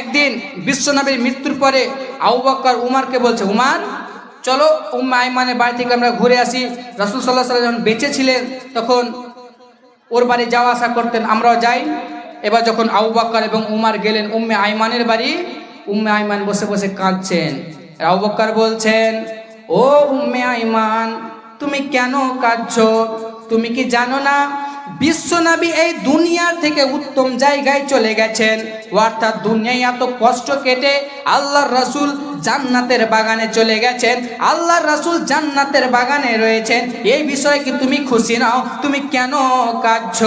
একদিন বিশ্বনবীর মৃত্যুর পরে আবু বকর উমারকে বলছে, উমার, চলো উম্মা আইমানের বাড়ি থেকে আমরা ঘুরে আসি। রাসুল সাল্লাহ সাল্লাম যখন বেঁচে ছিলেন, তখন ওর বাড়ি যাওয়া আসা করতেন, আমরাও যাই। এবার যখন আবু এবং উমার গেলেন উম্মে আইমানের বাড়ি, উম্মে আইমান বসে বসে কাঁদছেন। আবু বলছেন, ও উম্মে আইমান, তুমি কেন কাঁদছ? তুমি কি জানো না বিশ্বনবী এই দুনিয়ার থেকে উত্তম জায়গায় চলে গেছেন। অর্থাৎ দুনিয়ায় এত কষ্ট কেটে আল্লাহর রসুল জান্নাতের বাগানে চলে গেছেন। আল্লাহর রসুল জান্নাতের বাগানে রয়েছেন। এই বিষয়ে কি তুমি খুশি নাও? তুমি কেন কাঁদছ?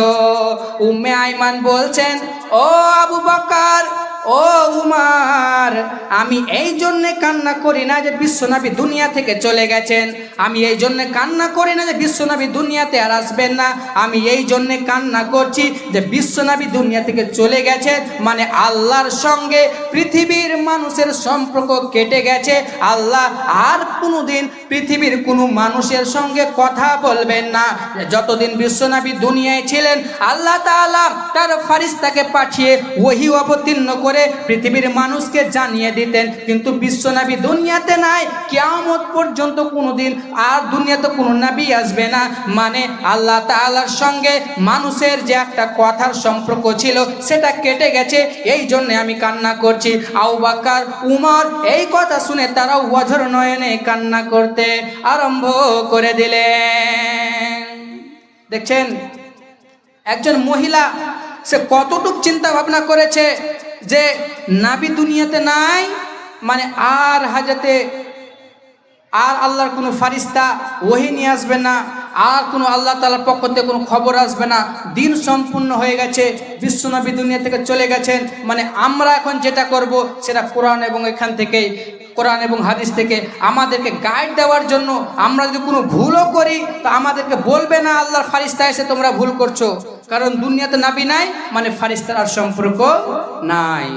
উম্মে আইমান বলছেন, ও আবু বকর ও উমার, আমি এই জন্যে কান্না করি না যে বিশ্বনবী দুনিয়া থেকে চলে গেছেন। আমি এই জন্যে কান্না করি না যে বিশ্বনবী দুনিয়াতে আর আসবেন না। আমি এই জন্যে কান্না করছি যে বিশ্বনবী দুনিয়া থেকে চলে গেছে মানে আল্লাহর সঙ্গে পৃথিবীর মানুষের সম্পর্ক কেটে গেছে। আল্লাহ আর কোনোদিন পৃথিবীর কোনো মানুষের সঙ্গে কথা বলবেন না। যতদিন বিশ্বনবী দুনিয়ায় ছিলেন, আল্লাহ তাআলা তার ফারিস্তাকে পাঠিয়ে ওহি অবতীর্ণ করে পৃথিবীর মানুষকে জানিয়ে দিতেন, কিন্তু বিশ্বনবী দুনিয়াতে নাই, কেয়ামত পর্যন্ত কোনোদিন আর দুনিয়াতে কোনো নবী আসবে না। মানে আল্লাহ তাআলার সঙ্গে মানুষের যে একটা কথার সম্পর্ক ছিল, সেটা কেটে গেছে, এই জন্য আমি কান্না করছি। আউ বাকার, উমর, এই কথা শুনে তারাও অঝর নয়নে কান্না করতে আরম্ভ করে দিলেন। দেখছেন? একজন মহিলা, সে কতটুক চিন্তা ভাবনা করেছে যে নাবি দুনিয়াতে নাই মানে আর হাজাতে আর আল্লাহর কোনো ফারিস্তা ওহি নিয়ে আসবে না, আর কোনো আল্লাহ তালার পক্ষ থেকে কোনো খবর আসবে না। দিন সম্পূর্ণ হয়ে গেছে বিশ্বনবী দুনিয়া থেকে চলে গেছেন মানে আমরা এখন যেটা করব সেটা কোরআন এবং এখান থেকে কোরআন এবং হাদিস থেকে আমাদেরকে গাইড দেওয়ার জন্য আমরা যদি কোনো ভুলও করি, তা আমাদেরকে বলবে না, আল্লাহর ফারিস্তা এসে তোমরা ভুল করছ। কারণ দুনিয়াতে নাবি নাই মানে ফারিস্তার আর সম্পর্ক নাই।